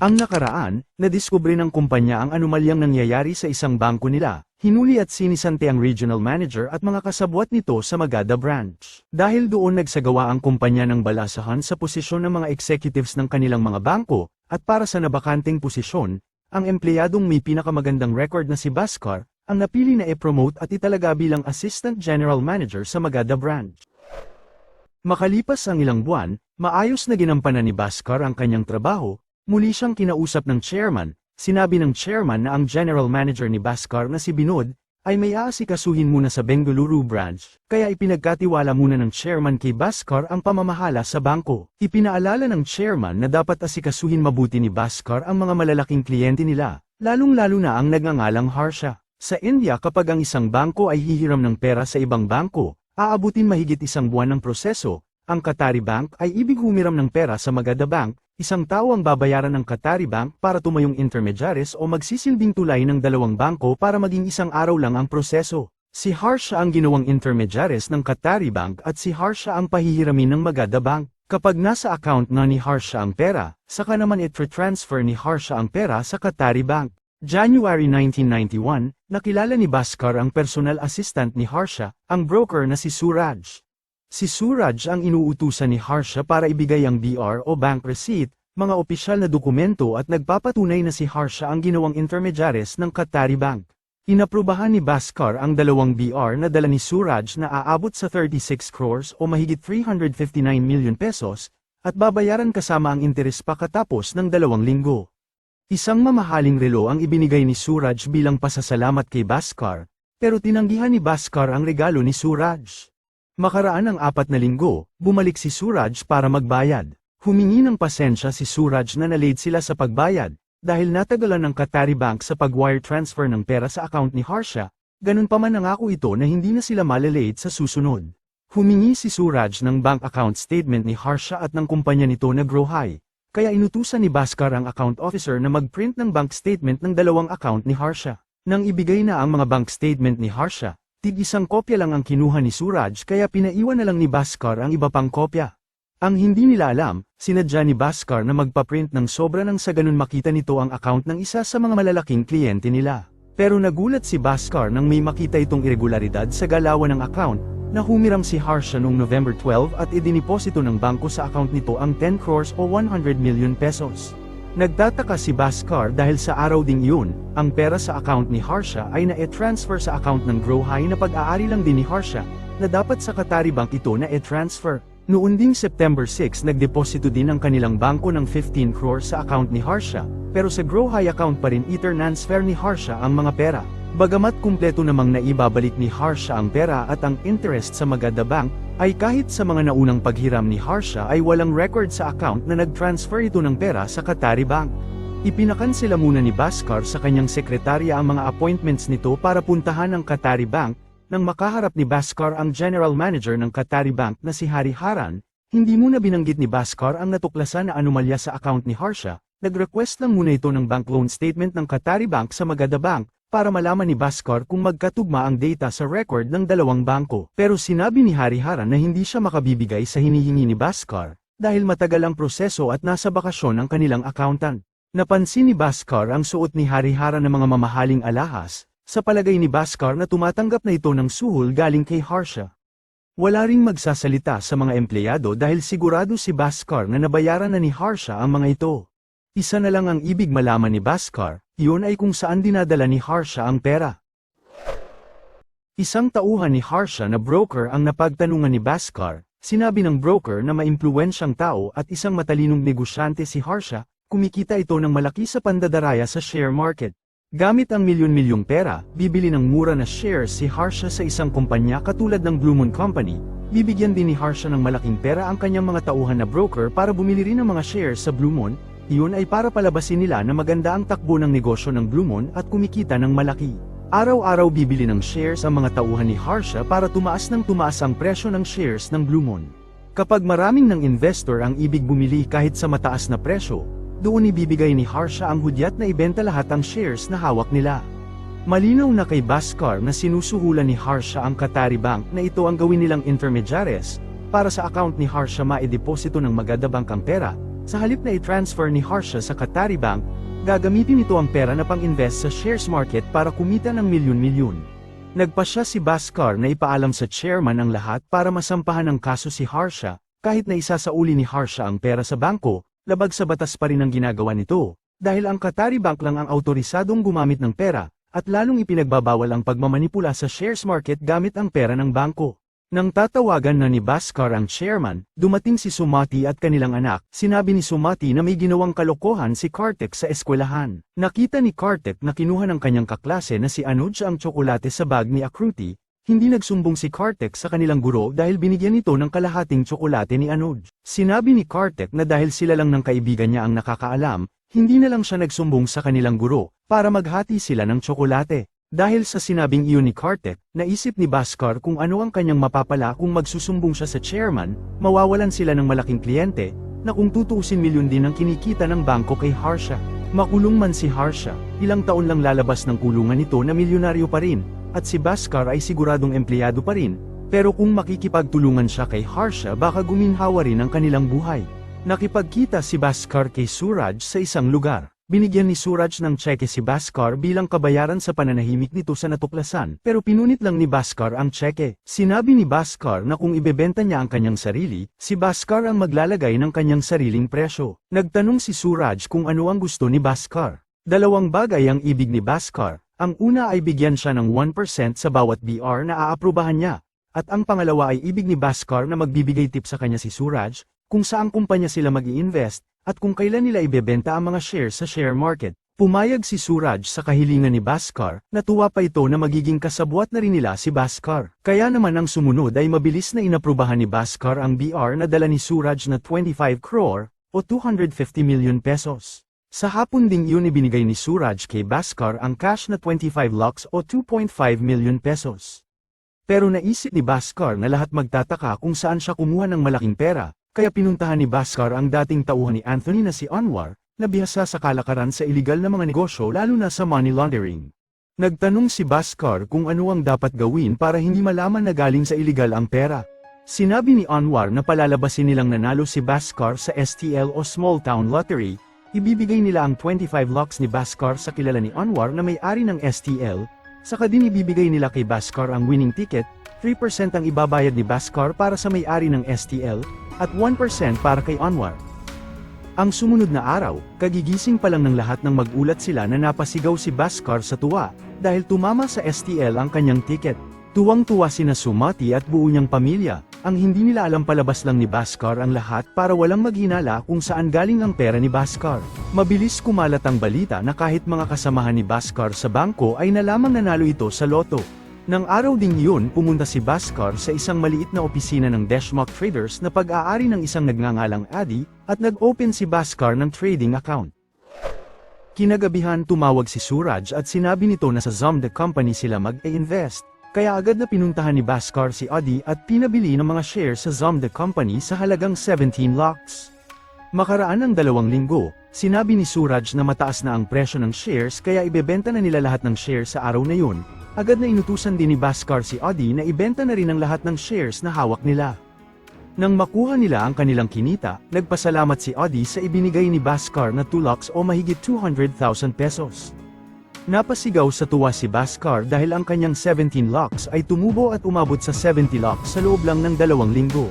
Ang nakaraan, nadiskubre ng kumpanya ang anomalyang nangyayari sa isang bangko nila, hinuli at sinisante ang regional manager at mga kasabwat nito sa Magada branch. Dahil doon nagsagawa ang kumpanya ng balasahan sa posisyon ng mga executives ng kanilang mga bangko, at para sa nabakanting posisyon, ang empleyadong may pinakamagandang record na si Baskar, ang napili na e-promote at italaga bilang Assistant General Manager sa Magada branch. Makalipas ang ilang buwan, maayos na ginampanan ni Baskar ang kanyang trabaho, muli siyang kinausap ng chairman, sinabi ng chairman na ang general manager ni Baskar na si Binod, ay may aasikasuhin muna sa Bengaluru branch, kaya ipinagkatiwala muna ng chairman kay Baskar ang pamamahala sa bangko. Ipinaalala ng chairman na dapat asikasuhin mabuti ni Baskar ang mga malalaking kliyente nila, lalong-lalo na ang nagngangalang Harsha. Sa India kapag ang isang bangko ay hihiram ng pera sa ibang bangko, aabutin mahigit isang buwan ng proseso, ang Qatari Bank ay ibig humiram ng pera sa Magada Bank, isang tao ang babayaran ng Qatari Bank para tumayong intermediaries o magsisilbing tulay ng dalawang bangko para maging isang araw lang ang proseso. Si Harsha ang ginawang intermediaries ng Qatari Bank at si Harsha ang pahihiramin ng Magada Bank. Kapag nasa account na ni Harsha ang pera, saka naman i-transfer ni Harsha ang pera sa Qatari Bank. January 1991, nakilala ni Baskar ang personal assistant ni Harsha, ang broker na si Suraj. Si Suraj ang inuutusan ni Harsha para ibigay ang BR o bank receipt, mga opisyal na dokumento at nagpapatunay na si Harsha ang ginawang intermediaries ng Qatari Bank. Inaprubahan ni Baskar ang dalawang BR na dala ni Suraj na aabot sa 36 crores o mahigit 359 million pesos, at babayaran kasama ang interes pakatapos ng dalawang linggo. Isang mamahaling relo ang ibinigay ni Suraj bilang pasasalamat kay Baskar, pero tinanggihan ni Baskar ang regalo ni Suraj. Makaraan ang apat na linggo, bumalik si Suraj para magbayad. Humingi ng pasensya si Suraj na nalate sila sa pagbayad, dahil natagalan ng Qatari Bank sa pag-wire transfer ng pera sa account ni Harsha, ganun pa man nangako ito na hindi na sila malalate sa susunod. Humingi si Suraj ng bank account statement ni Harsha at ng kumpanya nito na Grow High, kaya inutusan ni Baskar ang account officer na mag-print ng bank statement ng dalawang account ni Harsha. Nang ibigay na ang mga bank statement ni Harsha, tig isang kopya lang ang kinuha ni Suraj kaya pinaiwan na lang ni Baskar ang iba pang kopya. Ang hindi nila alam, sinadya ni Baskar na magpa-print ng sobra nang sa ganun makita nito ang account ng isa sa mga malalaking kliyente nila. Pero nagulat si Baskar nang may makita itong irregularidad sa galawan ng account, na humiram si Harsha noong November 12 at idiniposito ng bangko sa account nito ang 10 crores o 100 million pesos. Nagtataka si Baskar dahil sa araw ding yun, ang pera sa account ni Harsha ay na-e-transfer sa account ng Grow High na pag-aari lang din ni Harsha, na dapat sa Qatari Bank ito na-e-transfer. Noon ding September 6 nagdeposito din ang kanilang bangko ng 15 crores sa account ni Harsha, pero sa Grow High account pa rin i-transfer ni Harsha ang mga pera. Bagamat kumpleto namang naibabalik ni Harsha ang pera at ang interest sa Magada Bank, ay kahit sa mga naunang paghiram ni Harsha ay walang record sa account na nag-transfer ito ng pera sa Qatari Bank. Ipinakansela muna ni Baskar sa kanyang sekretarya ang mga appointments nito para puntahan ang Qatari Bank, nang makaharap ni Baskar ang general manager ng Qatari Bank na si Hari Haran, hindi muna binanggit ni Baskar ang natuklasan na anomalya sa account ni Harsha, nag-request lang muna ito ng bank loan statement ng Qatari Bank sa Magada Bank, para malaman ni Baskar kung magkatugma ang data sa record ng dalawang bangko. Pero sinabi ni Hari Haran na hindi siya makabibigay sa hinihingi ni Baskar, dahil matagal ang proseso at nasa bakasyon ang kanilang accountant. Napansin ni Baskar ang suot ni Hari Haran ng mga mamahaling alahas, sa palagay ni Baskar na tumatanggap na ito ng suhol galing kay Harsha. Wala ring magsasalita sa mga empleyado dahil sigurado si Baskar na nabayaran na ni Harsha ang mga ito. Isa na lang ang ibig malaman ni Baskar, iyon ay kung saan dinadala ni Harsha ang pera. Isang tauhan ni Harsha na broker ang napagtanungan ni Baskar, sinabi ng broker na maimpluwensyang tao at isang matalinong negosyante si Harsha, kumikita ito ng malaki sa pandadaraya sa share market. Gamit ang milyon-milyong pera, bibili ng mura na shares si Harsha sa isang kumpanya katulad ng Blue Moon Company, bibigyan din ni Harsha ng malaking pera ang kanyang mga tauhan na broker para bumili rin ng mga shares sa Blue Moon, iyon ay para palabasin nila na maganda ang takbo ng negosyo ng Blue Moon at kumikita ng malaki. Araw-araw bibili ng shares ang mga tauhan ni Harsha para tumaas ng tumaas ang presyo ng shares ng Blue Moon. Kapag maraming ng investor ang ibig bumili kahit sa mataas na presyo, doon ibibigay ni Harsha ang hudyat na ibenta lahat ang shares na hawak nila. Malinaw na kay Baskar na sinusuhulan ni Harsha ang Qatari Bank na ito ang gawin nilang intermediaries, para sa account ni Harsha maideposito ng Magada Bank pera, Sa halip na i-transfer ni Harsha sa Qatari Bank, gagamitin nito ang pera na pang-invest sa shares market para kumita ng milyon-milyon. Nagpa siya si Bhaskar na ipaalam sa chairman ang lahat para masampahan ng kaso si Harsha, kahit na isasauli ni Harsha ang pera sa bangko, labag sa batas pa rin ang ginagawa nito, dahil ang Qatari Bank lang ang autorisadong gumamit ng pera, at lalong ipinagbabawal ang pagmamanipula sa shares market gamit ang pera ng bangko. Nang tatawagan na ni Bhaskar ang chairman, dumating si Sumati at kanilang anak, sinabi ni Sumati na may ginawang kalokohan si Kartik sa eskwelahan. Nakita ni Kartik na kinuha ng kanyang kaklase na si Anuj ang tsokolate sa bag ni Akruti, hindi nagsumbong si Kartik sa kanilang guro dahil binigyan ito ng kalahating tsokolate ni Anuj. Sinabi ni Kartik na dahil sila lang ng kaibigan niya ang nakakaalam, hindi na lang siya nagsumbong sa kanilang guro, para maghati sila ng tsokolate. Dahil sa sinabing iyon ni Kartik, naisip ni Bhaskar kung ano ang kanyang mapapala kung magsusumbong siya sa chairman, mawawalan sila ng malaking kliyente, na kung tutuusin milyon din ang kinikita ng bangko kay Harsha. Makulong man si Harsha, ilang taon lang lalabas ng kulungan nito na milyonaryo pa rin, at si Bhaskar ay siguradong empleyado pa rin, pero kung makikipagtulungan siya kay Harsha baka guminhawa rin ang kanilang buhay. Nakipagkita si Bhaskar kay Suraj sa isang lugar. Binigyan ni Suraj ng tseke si Bhaskar bilang kabayaran sa pananahimik nito sa natuklasan, pero pinunit lang ni Bhaskar ang tseke. Sinabi ni Bhaskar na kung ibebenta niya ang kanyang sarili, si Bhaskar ang maglalagay ng kanyang sariling presyo. Nagtanong si Suraj kung ano ang gusto ni Bhaskar. Dalawang bagay ang ibig ni Bhaskar. Ang una ay bigyan siya ng 1% sa bawat BR na aaprubahan niya. At ang pangalawa ay ibig ni Bhaskar na magbibigay tip sa kanya si Suraj, kung saang kumpanya sila mag invest at kung kailan nila ibebenta ang mga shares sa share market. Pumayag si Suraj sa kahilingan ni Bhaskar, natuwa pa ito na magiging kasabwat na rin nila si Bhaskar. Kaya naman ang sumunod ay mabilis na inaprubahan ni Bhaskar ang BR na dala ni Suraj na 25 crore, o 250 million pesos. Sa hapon ding yun ibinigay ni Suraj kay Bhaskar ang cash na 25 lakhs o 2.5 million pesos. Pero naisip ni Bhaskar na lahat magtataka kung saan siya kumuha ng malaking pera, kaya pinuntahan ni Bhaskar ang dating tauhan ni Anthony na si Anwar, na bihasa sa kalakaran sa iligal na mga negosyo lalo na sa money laundering. Nagtanong si Bhaskar kung ano ang dapat gawin para hindi malaman na galing sa iligal ang pera. Sinabi ni Anwar na palalabasin nilang nanalo si Bhaskar sa STL o Small Town Lottery, ibibigay nila ang 25 lakhs ni Bhaskar sa kilala ni Anwar na may-ari ng STL, saka din ibibigay nila kay Bhaskar ang winning ticket, 3% ang ibabayad ni Bhaskar para sa may-ari ng STL, at 1% para kay Anwar. Ang sumunod na araw, kagigising pa lang ng lahat ng magulat sila na napasigaw si Bhaskar sa tuwa, dahil tumama sa STL ang kanyang ticket. Tuwang-tuwa sina Sumati at buo niyang pamilya, ang hindi nila alam palabas lang ni Bhaskar ang lahat para walang maghinala kung saan galing ang pera ni Bhaskar. Mabilis kumalat ang balita na kahit mga kasamahan ni Bhaskar sa bangko ay nalamang nanalo ito sa loto. Nang araw ding yun pumunta si Bhaskar sa isang maliit na opisina ng Deshmok Traders na pag-aari ng isang nagngangalang Adi, at nag-open si Bhaskar ng trading account. Kinagabihan tumawag si Suraj at sinabi nito na sa Zomda Company sila mag-e-invest, kaya agad na pinuntahan ni Bhaskar si Adi at pinabili ng mga shares sa Zomda Company sa halagang 17 lakhs. Makaraan ng dalawang linggo, sinabi ni Suraj na mataas na ang presyo ng shares kaya ibebenta na nila lahat ng shares sa araw na yun, agad na inutusan din ni Bhaskar si Adi na ibenta na rin ang lahat ng shares na hawak nila. Nang makuha nila ang kanilang kinita, nagpasalamat si Adi sa ibinigay ni Bhaskar na 2 lakhs o mahigit 200,000 pesos. Napasigaw sa tuwa si Bhaskar dahil ang kanyang 17 lakhs ay tumubo at umabot sa 70 lakhs sa loob lang ng dalawang linggo.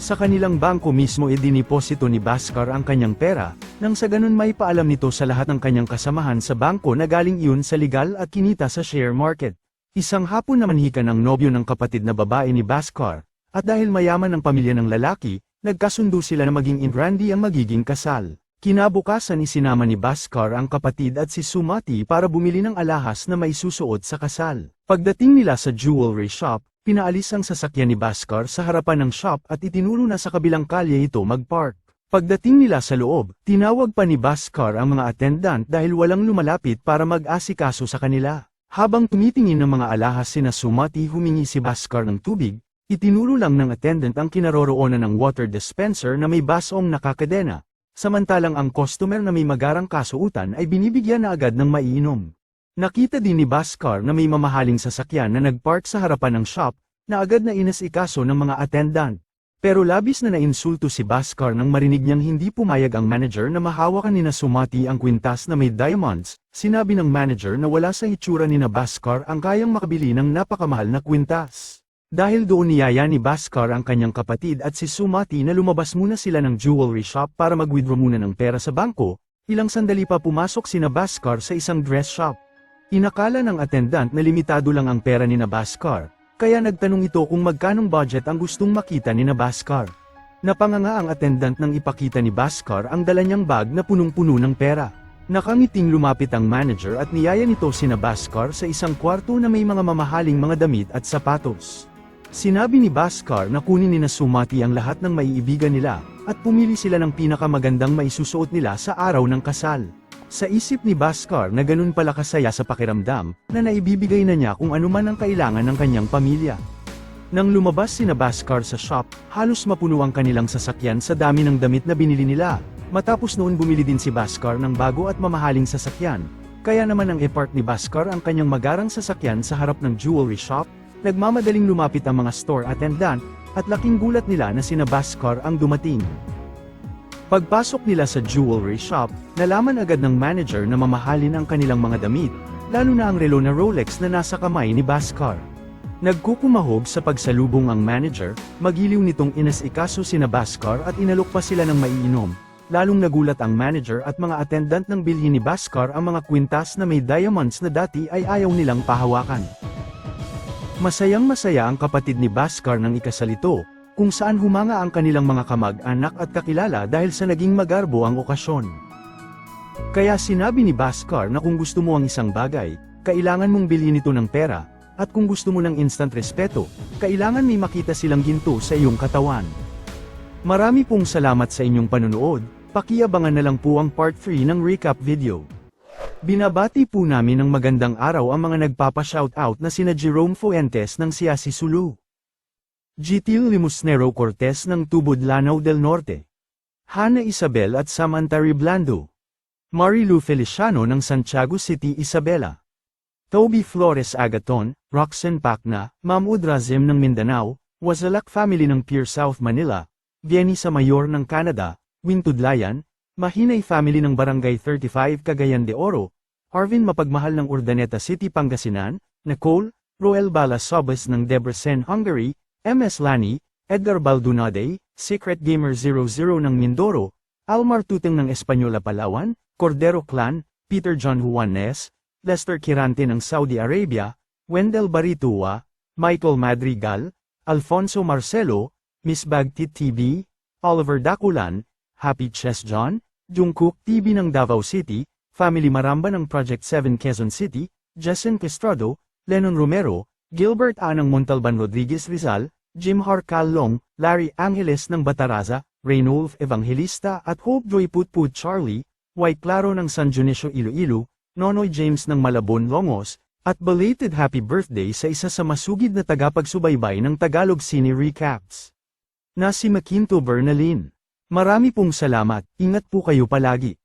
Sa kanilang bangko mismo idiniposito ni Bhaskar ang kanyang pera, nang sa ganun may paalam nito sa lahat ng kanyang kasamahan sa bangko na galing iyon sa legal at kinita sa share market. Isang hapon naman hika ng nobyo ng kapatid na babae ni Bhaskar, at dahil mayaman ang pamilya ng lalaki, nagkasundo sila na maging Indrandi ang magiging kasal. Kinabukasan isinama ni Bhaskar ang kapatid at si Sumati para bumili ng alahas na may susuot sa kasal. Pagdating nila sa jewelry shop, pinaalis ang sasakyan ni Bhaskar sa harapan ng shop at itinuro na sa kabilang kalye ito magpark. Pagdating nila sa loob, tinawag pa ni Bhaskar ang mga attendant dahil walang lumalapit para mag-asikaso sa kanila. Habang tumitingin ng mga alahas sina Sumati humingi si Bhaskar ng tubig, itinuro lang ng attendant ang kinaroroonan ng water dispenser na may basong nakakadena, samantalang ang customer na may magarang kasuutan ay binibigyan na agad ng maiinom. Nakita din ni Bhaskar na may mamahaling sasakyan na nagpark sa harapan ng shop, na agad na inasikaso ng mga attendant. Pero labis na nainsulto si Bhaskar nang marinig niyang hindi pumayag ang manager na mahawakan ni na Sumati ang kwintas na may diamonds, sinabi ng manager na wala sa itsura ni na Bhaskar ang kayang makabili ng napakamahal na kwintas. Dahil doon niyaya ni Bhaskar ang kanyang kapatid at si Sumati na lumabas muna sila ng jewelry shop para mag-withdraw muna ng pera sa bangko, ilang sandali pa pumasok si na Bhaskar sa isang dress shop. Inakala ng attendant na limitado lang ang pera ni na Bhaskar, kaya nagtanong ito kung magkanong budget ang gustong makita ni na Bhaskar. Napanganga ang attendant nang ipakita ni Bhaskar ang dala niyang bag na punong-puno ng pera. Nakangiting lumapit ang manager at niyaya nito si na Bhaskar sa isang kwarto na may mga mamahaling mga damit at sapatos. Sinabi ni Bhaskar na kunin ni na Sumati ang lahat ng maiibigan nila, at pumili sila ng pinakamagandang maisusuot nila sa araw ng kasal. Sa isip ni Bhaskar na ganun pala kasaya sa pakiramdam, na naibibigay na niya kung ano man ang kailangan ng kanyang pamilya. Nang lumabas si Bhaskar sa shop, halos mapuno ang kanilang sasakyan sa dami ng damit na binili nila. Matapos noon bumili din si Bhaskar ng bago at mamahaling sasakyan. Kaya naman ang e-park ni Bhaskar ang kanyang magarang sasakyan sa harap ng jewelry shop, nagmamadaling lumapit ang mga store attendant, at laking gulat nila na sina Bhaskar ang dumating. Pagpasok nila sa jewelry shop, nalaman agad ng manager na mamahalin ang kanilang mga damit, lalo na ang relo na Rolex na nasa kamay ni Bhaskar. Nagkukumahog sa pagsalubong ang manager, magiliw nitong inasikaso sina Bhaskar at inalok pa sila ng maiinom. Lalong nagulat ang manager at mga attendant ng bilhin ni Bhaskar ang mga kwintas na may diamonds na dati ay ayaw nilang pahawakan. Masayang masaya ang kapatid ni Bhaskar ng ikasalito, kung saan humanga ang kanilang mga kamag-anak at kakilala dahil sa naging magarbo ang okasyon. Kaya sinabi ni Bhaskar na kung gusto mo ang isang bagay, kailangan mong bilhin ito ng pera, at kung gusto mo ng instant respeto, kailangan may makita silang ginto sa iyong katawan. Marami pong salamat sa inyong panunood, pakiabangan na lang po ang part 3 ng recap video. Binabati po namin ng magandang araw ang mga nagpapa-shoutout na sina Jerome Fuentes ng Siasi Sulu. Gitil Limusnero Cortez ng Tubod Lanao del Norte. Hana Isabel at Samantha Riblando. Marilu Feliciano ng Santiago City, Isabela. Toby Flores Agaton, Roxanne Pacna, Mahmoud Razim ng Mindanao, Wazalak Family ng Pier South Manila, Vieni sa Mayor ng Canada, Wintudlayan, Mahinay Family ng Barangay 35 Cagayan de Oro, Arvin Mapagmahal ng Urdaneta City, Pangasinan, Nicole, Roel Balasobas ng Debrecen, Hungary, MS Lani, Edgar Baldunade, Secret Gamer 00 ng Mindoro, Almar Tuteng ng Espanyola Palawan, Cordero Clan, Peter John Juanes, Lester Kirante ng Saudi Arabia, Wendell Baritua, Michael Madrigal, Alfonso Marcelo, Miss Bagtit TV, Oliver Dakulan, Happy Chess John, Jungkook TV ng Davao City, Family Maramba ng Project 7 Quezon City, Jessen Castrado, Lennon Romero, Gilbert A. ng Montalban Rodriguez Rizal, Jim Harcal Long, Larry Angeles ng Bataraza, Reynolf Evangelista at Hope Joy Putput Charlie, White Claro ng San Dionisio Iloilo, Nonoy James ng Malabon Longos, at belated happy birthday sa isa sa masugid na tagapagsubaybay ng Tagalog Cine Recaps. Na si Makinto Bernalin. Marami pong salamat, ingat po kayo palagi.